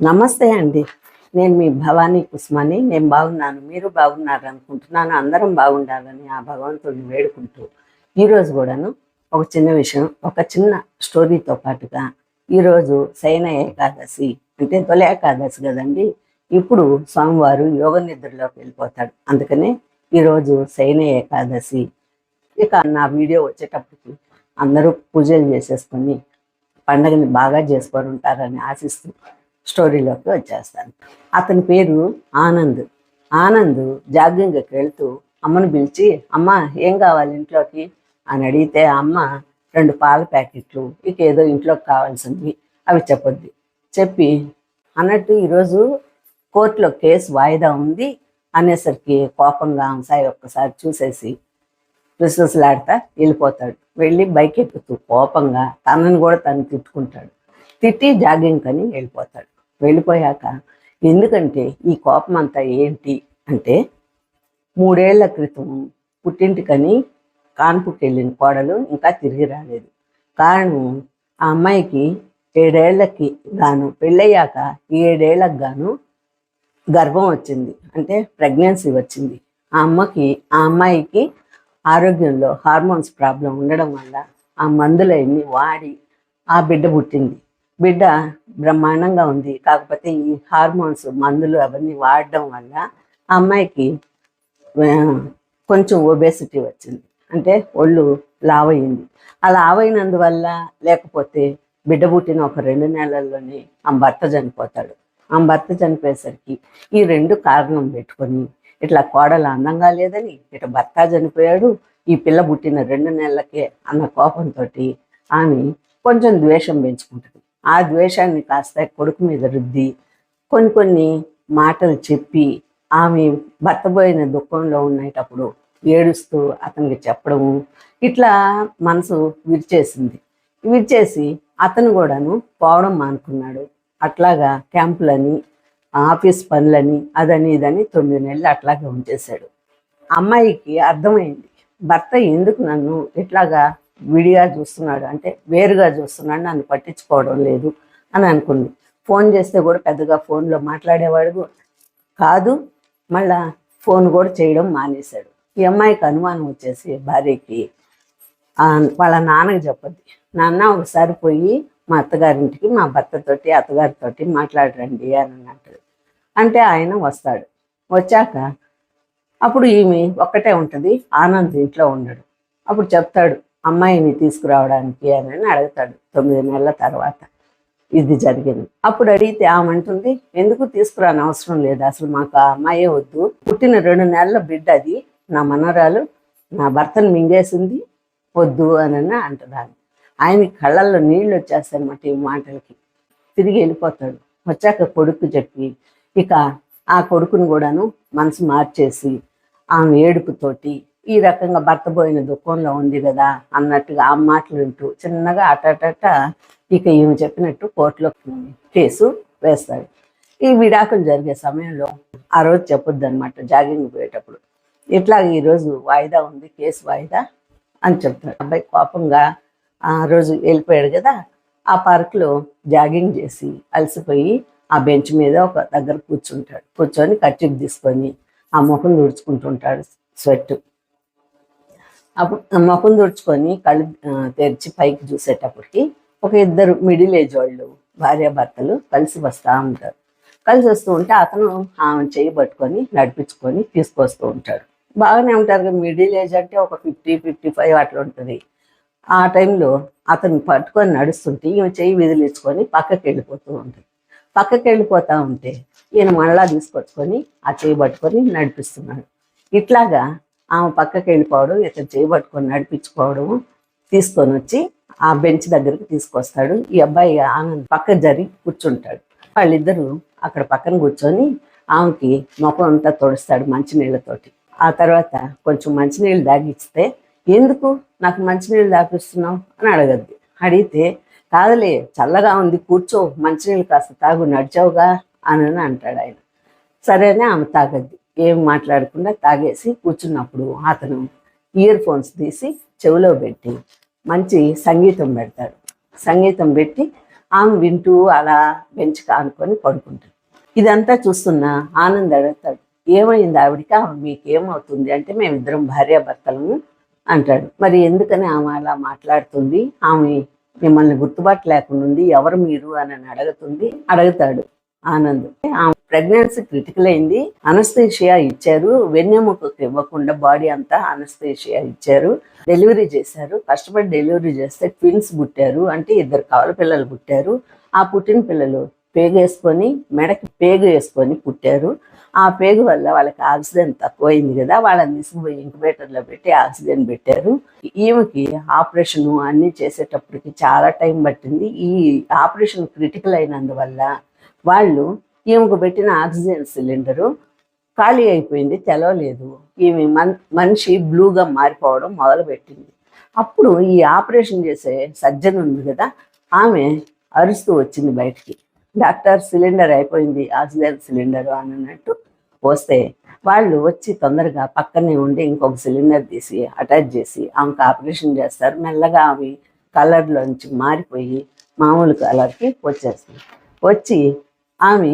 నమస్తే అండి. నేను మీ భవానీ కుస్మాని. నేను బాగున్నాను. మీరు బాగున్నారు అనుకుంటున్నాను అందరం బాగుండాలని ఆ భగవంతుడిని వేడుకుంటూ ఈరోజు కూడాను ఒక చిన్న విషయం ఒక చిన్న స్టోరీతో పాటుగా ఈరోజు శయన ఏకాదశి అంటే తొలి ఏకాదశి కదండి. ఇప్పుడు స్వామివారు యోగ నిద్రలోకి వెళ్ళిపోతాడు. అందుకనే ఈరోజు శయన ఏకాదశి. ఇక నా వీడియో వచ్చేటప్పటికి అందరూ పూజలు చేసేసుకొని పండగని బాగా చేసుకొని ఉంటారని ఆశిస్తూ స్టోరీలోకి వచ్చేస్తాను. అతని పేరు ఆనంద్. ఆనంద్ జాగింగ్కి వెళ్తూ అమ్మను పిలిచి అమ్మ ఏం కావాలి ఇంట్లోకి? అని అడిగితే అమ్మ రెండు పాల ప్యాకెట్లు ఇక ఏదో ఇంట్లోకి కావాల్సింది. అవి చెప్పొద్ది. చెప్పి అన్నట్టు ఈరోజు కోర్టులో కేసు వాయిదా ఉంది అనేసరికి కోపంగా సాయి ఒక్కసారి చూసేసి రుసరుసలాడతా వెళ్ళిపోతాడు. వెళ్ళి బైక్ ఎక్కుతూ కోపంగా తనని కూడా తను తిట్టుకుంటాడు. తిట్టి జాగింగ్ అని వెళ్ళిపోతాడు. వెళ్ళిపోయాక ఎందుకంటే ఈ కోపం అంతా ఏంటి అంటే మూడేళ్ళ క్రితం పుట్టింటికని కాన్పుకి వెళ్ళిన కోడలు ఇంకా తిరిగి రాలేదు. కారణం ఆ అమ్మాయికి ఏడేళ్ళకి గాను పెళ్ళయ్యాక ఏడేళ్ళకు గాను గర్భం వచ్చింది. అంటే ప్రెగ్నెన్సీ వచ్చింది. ఆ అమ్మకి ఆ అమ్మాయికి ఆరోగ్యంలో హార్మోన్స్ ప్రాబ్లం ఉండడం వల్ల ఆ మందులన్నీ వాడి ఆ బిడ్డ పుట్టింది. బిడ్డ బ్రహ్మాండంగా ఉంది. కాకపోతే ఈ హార్మోన్స్ మందులు అవన్నీ వాడడం వల్ల ఆ అమ్మాయికి కొంచెం ఒబేసిటీ వచ్చింది. అంటే ఒళ్ళు లావయింది ఆ లావైనందువల్ల లేకపోతే బిడ్డ పుట్టిన ఒక రెండు నెలల్లోనే ఆ భర్త చనిపోతాడు. ఆ భర్త చనిపోయేసరికి ఈ రెండు కారణం పెట్టుకొని ఇట్లా కోడలు అందంగా లేదని ఇట భర్త చనిపోయాడు. ఈ పిల్ల పుట్టిన రెండు నెలలకే అన్న కోపంతో ఆమె కొంచెం ద్వేషం పెంచుకుంటుంది. ఆ ద్వేషాన్ని కాస్త కొడుకు మీద రుద్ది కొన్ని కొన్ని మాటలు చెప్పి ఆమె భర్త పోయిన దుఃఖంలో ఉండేటప్పుడు ఏడుస్తూ అతనికి చెప్పడము ఇట్లా మనసు విరిచేసింది. విరిచేసి అతను కూడాను పోవడం మానుకున్నాడు. అట్లాగా క్యాంపులని ఆఫీస్ పనులని అదని ఇదని తొమ్మిది నెలలు అట్లాగే ఉంచేశాడు. అమ్మాయికి అర్థమైంది భర్త ఎందుకు నన్ను ఇట్లాగా విడిగా చూస్తున్నాడు? అంటే వేరుగా చూస్తున్నాడు నన్ను పట్టించుకోవడం లేదు అని అనుకుంది. ఫోన్ చేస్తే కూడా పెద్దగా ఫోన్లో మాట్లాడేవాడు కూడా కాదు మళ్ళా ఫోన్ కూడా చేయడం మానేశాడు. ఈ అమ్మాయికి అనుమానం వచ్చేసి భార్యకి వాళ్ళ నాన్నకి చెప్పద్ది. నాన్న ఒకసారి పోయి మా అత్తగారింటికి మా భర్తతోటి అత్తగారితోటి మాట్లాడరండి అని అంటది అంటే ఆయన వస్తాడు. వచ్చాక అప్పుడు ఈమె ఒక్కటే ఉంటుంది ఆనంద్ ఇంట్లో ఉండడు. అప్పుడు చెప్తాడు అమ్మాయిని తీసుకురావడానికి అని అడుగుతాడు తొమ్మిది నెలల తర్వాత ఇది జరిగింది. అప్పుడు అడిగితే ఆమంటుంది ఎందుకు తీసుకురాని అవసరం లేదు అసలు మాకు ఆ అమ్మాయే వద్దు. పుట్టిన రెండు నెలల బిడ్డ అది నా మనరాలు నా భర్తను మింగేసింది వద్దు అని అంటున్నాను ఆయన కళ్ళల్లో నీళ్ళు వచ్చేస్తాయన్నమాట ఈ మాటలకి. తిరిగి వెళ్ళిపోతాడు. వచ్చాక కొడుకు చెప్పి ఇక ఆ కొడుకును కూడాను మనసు మార్చేసి ఆమె ఏడుపుతోటి ఈ రకంగా భర్త పోయిన దుఃఖంలో ఉంది కదా అన్నట్టుగా ఆ మాటలు వింటూ చిన్నగా అటట ఇక ఈమె చెప్పినట్టు కోర్టులో కేసు వేస్తాడు ఈ విడాకులు జరిగే సమయంలో ఆ రోజు చెప్పొద్దు అనమాట జాగింగ్ పోయేటప్పుడు. ఇట్లా ఈరోజు వాయిదా ఉంది కేసు వాయిదా అని చెప్తాడు అబ్బాయి కోపంగా ఆ రోజు వెళ్ళిపోయాడు కదా ఆ పార్క్లో జాగింగ్ చేసి అలసిపోయి ఆ బెంచ్ మీద ఒక దగ్గర కూర్చుంటాడు. కూర్చొని కచ్చికి తీసుకొని ఆ ముఖం తుడుచుకుంటుంటాడు స్వెట్. అప్పుడు ఆ ముఖం తుడుచుకొని కళ్ళు తెరిచి పైకి చూసేటప్పటికి ఒక ఇద్దరు మిడిల్ ఏజ్ వాళ్ళు భార్యాభర్తలు కలిసి వస్తూ ఉంటారు. కలిసి వస్తూ ఉంటే అతను ఆమె చేయి పట్టుకొని నడిపించుకొని తీసుకొస్తూ ఉంటాడు. బాగానే ఉంటారు కదా మిడిల్ ఏజ్ అంటే ఒక ఫిఫ్టీ ఫిఫ్టీ ఫైవ్ అట్లా ఉంటుంది. ఆ టైంలో అతను పట్టుకొని నడుస్తుంటే ఈమె చెయ్యి విదిలించుకొని పక్కకి వెళ్ళిపోతూ ఉంటుంది. పక్కకి వెళ్ళిపోతూ ఉంటే ఈయన మళ్ళా తీసుకొచ్చుకొని ఆ చేయి పట్టుకొని నడిపిస్తున్నాడు. ఇట్లాగా ఆమె పక్కకి వెళ్ళిపోవడం ఇతను చేయి పట్టుకొని నడిపించుకోవడం తీసుకొని వచ్చి ఆ బెంచ్ దగ్గరికి తీసుకొస్తాడు. ఈ అబ్బాయి ఆమె పక్క జరి కూర్చుంటాడు. వాళ్ళిద్దరూ అక్కడ పక్కన కూర్చొని ఆమెకి ముఖం అంతా తొడుస్తాడు మంచినీళ్ళతోటి. ఆ తర్వాత కొంచెం మంచినీళ్ళు దాగిస్తే ఎందుకు? నాకు మంచినీళ్ళు దాపిస్తున్నావు? అని అడగద్ది. అడిగితే కాదులే చల్లగా ఉంది కూర్చో మంచినీళ్ళు కాస్త తాగు నడిచావుగా అని అని అంటాడు ఆయన. సరేనే ఆమె తాగద్ది. ఏం మాట్లాడకుండా తాగేసి కూర్చున్నప్పుడు అతను ఇయర్ ఫోన్స్ తీసి చెవిలో పెట్టి మంచి సంగీతం పెడతాడు. సంగీతం పెట్టి ఆమె వింటూ అలా బెంచ్ కానుకొని పడుకుంటాడు. ఇదంతా చూస్తున్న ఆనంద్ అడుగుతాడు ఏమైంది ఆవిడికి? ఆమె మీకు ఏమవుతుంది అంటే మేమిద్దరం భార్యాభర్తలము అంటాడు. మరి ఎందుకని ఆమె అలా మాట్లాడుతుంది? ఆమె మిమ్మల్ని గుర్తుబాటు లేకుండా ఉంది ఎవరు మీరు అని అడుగుతుంది అడుగుతాడు ఆనంద్. ఆ ప్రెగ్నెన్సీ క్రిటికల్ అయింది అనస్థేషియా ఇచ్చారు వెన్నెముకకు ఇవ్వకుండా బాడీ అంతా అనస్థేషియా ఇచ్చారు డెలివరీ చేశారు కష్టపడి డెలివరీ చేస్తే ట్విన్స్ పుట్టారు అంటే ఇద్దరు కవల పిల్లలు పుట్టారు ఆ పుట్టిన పిల్లలు పేగేసుకొని మెడకి పేగు వేసుకొని పుట్టారు ఆ పేగు వల్ల వాళ్ళకి ఆక్సిజన్ తక్కువైంది కదా వాళ్ళని తీసుకుపోయి ఇంక్యుబేటర్లో పెట్టి ఆక్సిజన్ పెట్టారు. ఈమెకి ఆపరేషన్ అన్నీ చేసేటప్పటికి చాలా టైం పట్టింది. ఈ ఆపరేషన్ క్రిటికల్ అయినందువల్ల వాళ్ళు ఈమెకు పెట్టిన ఆక్సిజన్ సిలిండరు ఖాళీ అయిపోయింది తెలవలేదు. ఈమె మన్ మనిషి బ్లూగా మారిపోవడం మొదలుపెట్టింది. అప్పుడు ఈ ఆపరేషన్ చేసే సర్జన్ ఉంది కదా ఆమె అరుస్తూ వచ్చింది బయటికి. డాక్టర్ సిలిండర్ అయిపోయింది ఆక్సిజన్ సిలిండర్ అని అన్నట్టు పోస్తే వాళ్ళు వచ్చి తొందరగా పక్కనే ఉండి ఇంకొక సిలిండర్ తీసి అటాచ్ చేసి ఆమెకు ఆపరేషన్ చేస్తారు. మెల్లగా ఆమె కలర్లోంచి మారిపోయి మామూలు కలర్కి వచ్చేస్తుంది వచ్చి ఆమె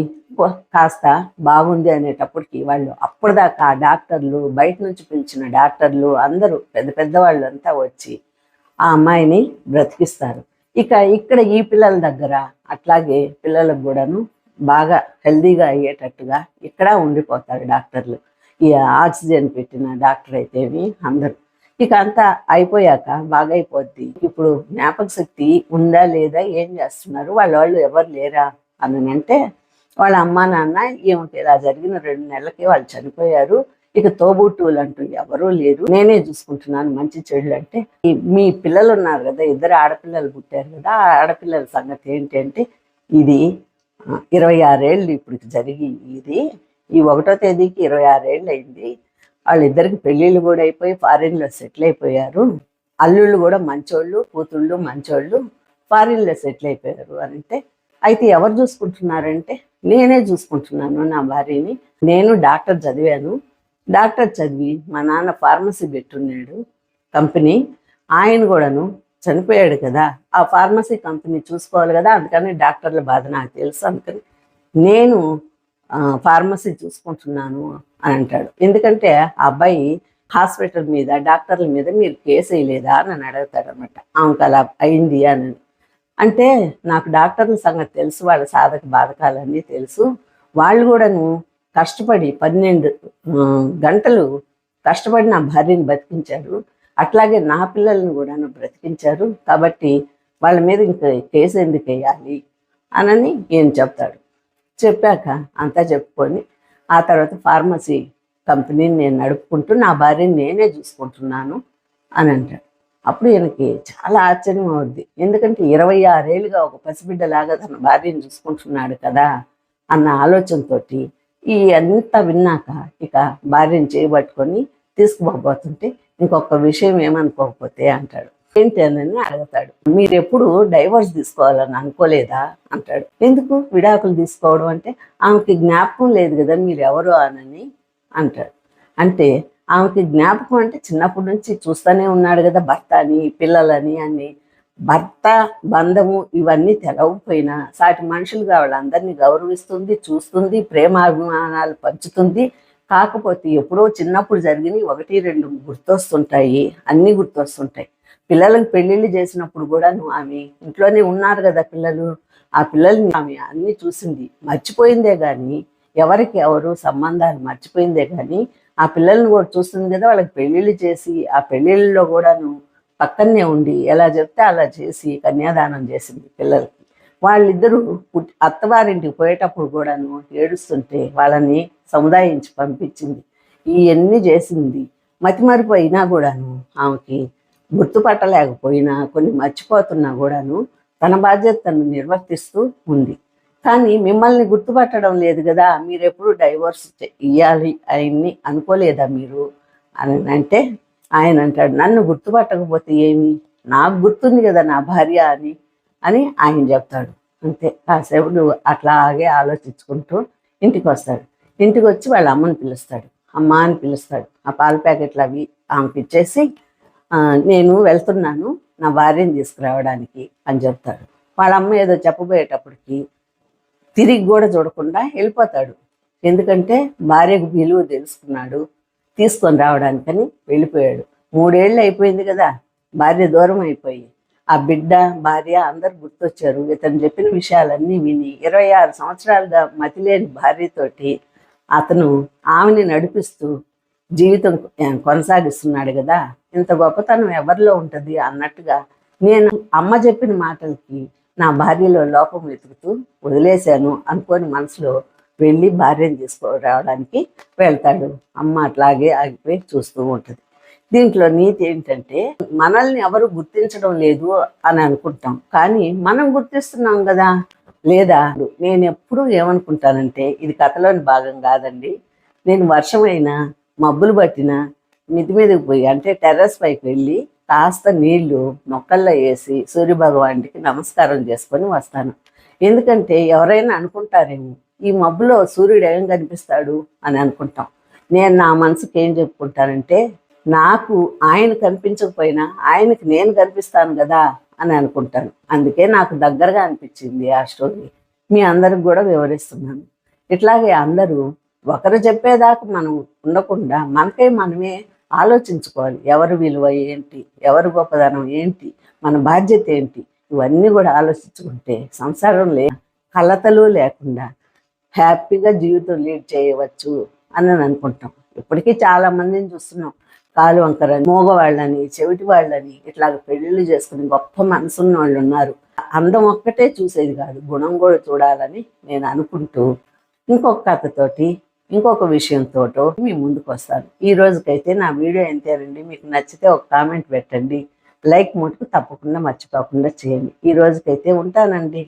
కాస్త బాగుంది అనేటప్పటికి వాళ్ళు అప్పటిదాకా డాక్టర్లు బయట నుంచి పిలిచిన డాక్టర్లు అందరూ పెద్ద పెద్ద వాళ్ళంతా వచ్చి ఆ అమ్మాయిని బ్రతికిస్తారు. ఇక ఇక్కడ ఈ పిల్లల దగ్గర అట్లాగే పిల్లలకు కూడాను బాగా హెల్దీగా అయ్యేటట్టుగా ఇక్కడ ఉండిపోతారు డాక్టర్లు. ఈ ఆక్సిజన్ పెట్టిన డాక్టర్ అయితేమి అందరూ. ఇక అంతా అయిపోయాక బాగా అయిపోద్ది ఇప్పుడు జ్ఞాపక శక్తి ఉందా లేదా ఏం చేస్తున్నారు వాళ్ళ వాళ్ళు ఎవరు లేరా అని అంటే వాళ్ళ అమ్మా నాన్న ఏమిటి ఇలా జరిగిన రెండు నెలలకి వాళ్ళు చనిపోయారు. ఇక తోబుట్టువులు అంటూ ఎవరూ లేరు. నేనే చూసుకుంటున్నాను మంచి చెడులు అంటే ఈ మీ పిల్లలు ఉన్నారు కదా ఇద్దరు ఆడపిల్లలు పుట్టారు కదా ఆ ఆడపిల్లల సంగతి ఏంటంటే ఇది ఇరవై ఆరేళ్ళు ఇప్పుడు జరిగి ఇది ఈ ఒకటో తేదీకి ఇరవై ఆరేళ్ళు అయింది. వాళ్ళిద్దరికి పెళ్ళిళ్ళు కూడా అయిపోయి ఫారిన్లో సెటిల్ అయిపోయారు. అల్లుళ్ళు కూడా మంచోళ్ళు కూతుళ్ళు మంచోళ్ళు ఫారిన్లో సెటిల్ అయిపోయారు అని అంటే అయితే ఎవరు చూసుకుంటున్నారంటే నేనే చూసుకుంటున్నాను నా భార్యని. నేను డాక్టర్ చదివాను. డాక్టర్ చదివి మా నాన్న ఫార్మసీ పెట్టున్నాడు కంపెనీ. ఆయన కూడాను చనిపోయాడు కదా ఆ ఫార్మసీ కంపెనీ చూసుకోవాలి కదా అందుకని డాక్టర్ల బాధ నాకు తెలుసు అందుకని నేను ఆ, ఫార్మసీ చూసుకుంటున్నాను అని అంటాడు. ఎందుకంటే ఆ అబ్బాయి హాస్పిటల్ మీద డాక్టర్ల మీద మీరు కేసు వేయలేదా అని అడుగుతాడు అనమాట ఆమెకు అలా అయింది అని. అంటే నాకు డాక్టర్ల సంగతి తెలుసు వాళ్ళ సాధక బాధకాలన్నీ తెలుసు. వాళ్ళు కూడాను కష్టపడి పన్నెండు గంటలు కష్టపడి నా భార్యని బతికించారు. అట్లాగే నా పిల్లల్ని కూడాను బ్రతికించారు. కాబట్టి వాళ్ళ మీద ఇంకా కేసు ఎందుకు వేయాలి అనని ఈయన చెప్తాడు. చెప్పాక అంతా చెప్పుకొని ఆ తర్వాత ఫార్మసీ కంపెనీని నేను నడుపుకుంటూ నా భార్యని నేనే చూసుకుంటున్నాను అని అంటాడు. అప్పుడు ఈయనకి చాలా ఆశ్చర్యం అవుద్ది. ఎందుకంటే ఇరవై ఆరేళ్ళుగా ఒక పసిబిడ్డలాగా తన భార్యను చూసుకుంటున్నాడు కదా అన్న ఆలోచనతోటి ఈ అంతా విన్నాక ఇక భార్యను చేయబట్టుకొని తీసుకుపోబోతుంటే ఇంకొక విషయం ఏమనుకోకపోతే అంటాడు. ఏంటి అని అడుగుతాడు. మీరు ఎప్పుడు డైవర్స్ తీసుకోవాలని అనుకోలేదా? అంటాడు. ఎందుకు? విడాకులు తీసుకోవడం అంటే ఆమెకి జ్ఞాపకం లేదు కదా మీరు ఎవరు అనని అంటాడు. అంటే ఆమెకి జ్ఞాపకం అంటే చిన్నప్పటి నుంచి చూస్తూనే ఉన్నాడు కదా భర్త అని పిల్లలని అని. భర్త బంధము ఇవన్నీ తెలవకపోయినా సాటి మనుషులుగా వాళ్ళందరినీ గౌరవిస్తుంది చూస్తుంది ప్రేమాభిమానాలు పంచుతుంది. కాకపోతే ఎప్పుడో చిన్నప్పుడు జరిగినవి ఒకటి రెండు గుర్తొస్తుంటాయి అన్నీ గుర్తొస్తుంటాయి. పిల్లలకు పెళ్ళిళ్ళు చేసినప్పుడు కూడా నువ్వు ఆమె ఇంట్లోనే ఉన్నారు కదా పిల్లలు. ఆ పిల్లల్ని ఆమె అన్ని చూసింది. మర్చిపోయిందే కానీ ఎవరికి ఎవరు సంబంధాలు మర్చిపోయిందే కానీ ఆ పిల్లల్ని కూడా చూస్తుంది కదా వాళ్ళకి పెళ్ళిళ్ళు చేసి ఆ పెళ్ళిళ్ళలో కూడాను పక్కనే ఉండి ఎలా చెప్తే అలా చేసి కన్యాదానం చేసింది పిల్లలకి. వాళ్ళిద్దరూ పుట్టి అత్తవారింటికి పోయేటప్పుడు కూడాను ఏడుస్తుంటే వాళ్ళని సముదాయించి పంపించింది. ఇవన్నీ చేసింది. మతి అయినా కూడాను ఆమెకి గుర్తుపట్టలేకపోయినా కొన్ని మర్చిపోతున్నా కూడాను తన బాధ్యతను నిర్వర్తిస్తూ ఉంది. కానీ మిమ్మల్ని గుర్తుపట్టడం లేదు కదా మీరు ఎప్పుడు డైవోర్స్ ఇవ్వాలి ఆయన్ని అనుకోలేదా మీరు? అని అంటే ఆయన అంటాడు నన్ను గుర్తుపట్టకపోతే ఏమి? నాకు గుర్తుంది కదా నా భార్య అని అని ఆయన చెప్తాడు. అంతే. కాసేపు అట్లాగే ఆలోచించుకుంటూ ఇంటికి వస్తాడు ఇంటికి వచ్చి వాళ్ళ అమ్మని పిలుస్తాడు. అమ్మ అని పిలుస్తాడు. ఆ పాల ప్యాకెట్లు అవి ఆమెకి ఇచ్చేసి నేను వెళ్తున్నాను నా భార్యని తీసుకురావడానికి అని చెప్తాడు. వాళ్ళ అమ్మ ఏదో చెప్పబోయేటప్పటికి తిరిగి కూడా చూడకుండా వెళ్ళిపోతాడు. ఎందుకంటే భార్యకు విలువ తెలుసుకున్నాడు. తీసుకొని రావడానికని వెళ్ళిపోయాడు. మూడేళ్ళు అయిపోయింది కదా భార్య దూరం అయిపోయి. ఆ బిడ్డ భార్య అందరు గుర్తొచ్చారు. ఇతను చెప్పిన విషయాలన్నీ విని ఇరవై ఆరు సంవత్సరాలుగా మతిలేని భార్యతోటి అతను ఆమెని నడిపిస్తూ జీవితం కొనసాగిస్తున్నాడు కదా ఇంత గొప్పతనం ఎవరిలో ఉంటుంది అన్నట్టుగా నేను అమ్మ చెప్పిన మాటలకి నా భార్యలో లోపం వెతుకుతూ వదిలేశాను అనుకొని మనసులో వెళ్ళి భార్యను తీసుకురావడానికి వెళ్తాడు. అమ్మ అట్లాగే ఆగిపోయి చూస్తూ ఉంటుంది. దీంట్లో నీతి ఏంటంటే మనల్ని ఎవరు గుర్తించడం లేదు అని అనుకుంటాం. కానీ మనం గుర్తిస్తున్నాం కదా? లేదా? నేను ఎప్పుడూ ఏమనుకుంటానంటే ఇది కథలోని భాగం కాదండి. నేను వర్షమైనా మబ్బులు పట్టినా మిది మీదకి పోయి అంటే టెర్రస్ పైకి వెళ్ళి కాస్త నీళ్ళు మొక్కల్లో వేసి సూర్యభగవానికి నమస్కారం చేసుకొని వస్తాను. ఎందుకంటే ఎవరైనా అనుకుంటారేమో ఈ మబ్బులో సూర్యుడు ఏం కనిపిస్తాడు అని అనుకుంటాం. నేను నా మనసుకి ఏం చెప్పుకుంటానంటే నాకు ఆయన కనిపించకపోయినా ఆయనకి నేను కనిపిస్తాను కదా అని అనుకుంటాను. అందుకే నాకు దగ్గరగా అనిపించింది ఆ స్టోరీ. మీ అందరికి కూడా వివరిస్తున్నాను. ఇట్లాగే అందరూ ఒకరు చెప్పేదాకా మనం ఉండకుండా మనకే మనమే ఆలోచించుకోవాలి. ఎవరి విలువ ఏంటి? ఎవరి గొప్పదనం ఏంటి? మన బాధ్యత ఏంటి? ఇవన్నీ కూడా ఆలోచించుకుంటే సంసారం లే కలతలు లేకుండా హ్యాపీగా జీవితం లీడ్ చేయవచ్చు అని అనుకుంటాం ఇప్పటికీ చాలా మందిని చూస్తున్నాం. కాలు వంకరని మోగవాళ్ళని చెవిటి వాళ్ళని ఇట్లాగ పెళ్ళిళ్ళు చేసుకుని గొప్ప మనసున్న వాళ్ళు ఉన్నారు. అందం ఒక్కటే చూసేది కాదు. గుణం కూడా చూడాలని నేను అనుకుంటూ ఇంకొక కథతోటి ఇంకొక విషయంతో మీ ముందుకు వస్తాను. ఈ రోజుకైతే నా వీడియో ఎంతేనండి మీకు నచ్చితే ఒక కామెంట్ పెట్టండి. లైక్ మటుకు తప్పకుండా మర్చిపోకుండా చేయండి. ఈ రోజుకైతే ఉంటానండి.